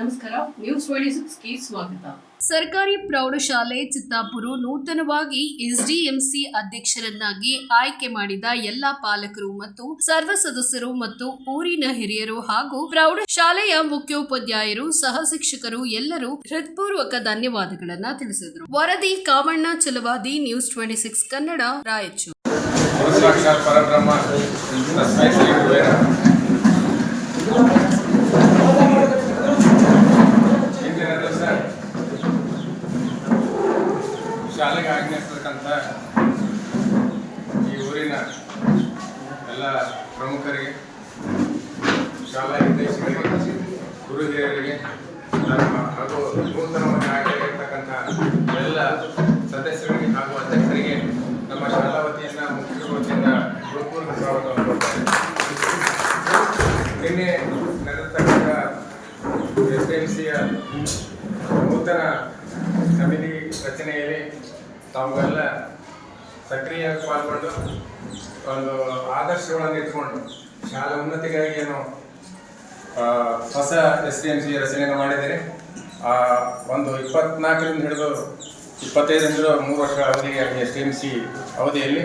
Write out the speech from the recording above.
ನಮಸ್ಕಾರ news twenty ಸಿಕ್ಸ್ಗೆ ಸ್ವಾಗತ. ಸರ್ಕಾರಿ ಪ್ರೌಢಶಾಲೆ ಚಿತ್ತಾಪುರ ನೂತನವಾಗಿ ಎಸ್ಡಿಎಂಸಿ ಅಧ್ಯಕ್ಷರನ್ನಾಗಿ ಆಯ್ಕೆ ಮಾಡಿದ ಎಲ್ಲಾ ಪಾಲಕರು ಮತ್ತು ಸರ್ವ ಸದಸ್ಯರು ಮತ್ತು ಊರಿನ ಹಿರಿಯರು ಹಾಗೂ ಪ್ರೌಢಶಾಲೆಯ ಮುಖ್ಯೋಪಾಧ್ಯಾಯರು ಸಹ ಶಿಕ್ಷಕರು ಎಲ್ಲರೂ ಹೃತ್ಪೂರ್ವಕ ಧನ್ಯವಾದಗಳನ್ನ ತಿಳಿಸಿದರು. ವರದಿ Kamanna Chalavadi news twenty six Kannada Raichur. ಶಾಲೆಗೆ ಆಗಮಿಸಿರ್ತಕ್ಕಂಥ ಈ ಊರಿನ ಎಲ್ಲ ಪ್ರಮುಖರಿಗೆ, ಶಾಲಾ ನಿರ್ದೇಶಕರಿಗೆ ಗುರು ಹಿರಿಯರಿಗೆ ನಮ್ಮ ಹಾಗೂ ನೂತನವಾಗಿ ಆಗಿರ್ತಕ್ಕಂಥ ಎಲ್ಲ ಸದಸ್ಯರಿಗೆ ಹಾಗೂ ಅಧ್ಯಕ್ಷರಿಗೆ ನಮ್ಮ ಶಾಲಾ ವತಿಯಿಂದ, ಮುಖ್ಯ ವತಿಯಿಂದ ಸ್ವಾಗತವನ್ನು ಕೊಡ್ತಾರೆ ನಿನ್ನೆ ಎಸ್ ಎಂ ಸಿಯ ನೂತನ ಸಮಿತಿ ರಚನೆಯಲ್ಲಿ ತಾವುಗಳೆಲ್ಲ ಸಕ್ರಿಯವಾಗಿ ಪಾಲ್ಗೊಂಡು ಒಂದು ಆದರ್ಶಗಳನ್ನು ಇಟ್ಕೊಂಡು ಶಾಲಾ ಉನ್ನತಿಗಾಗಿ ಏನು ಹೊಸ ಎಸ್ ಡಿ ಎಂ ಸಿ ರಚನೆಯನ್ನು ಮಾಡಿದರೆ ಒಂದು ಇಪ್ಪತ್ನಾಲ್ಕರಿಂದ ಹಿಡಿದು ಇಪ್ಪತ್ತೈದರಿಂದ ಮೂರು ವರ್ಷ ಅವಧಿಗೆ ಎಸ್ ಡಿ ಎಂ ಸಿ ಅವಧಿಯಲ್ಲಿ.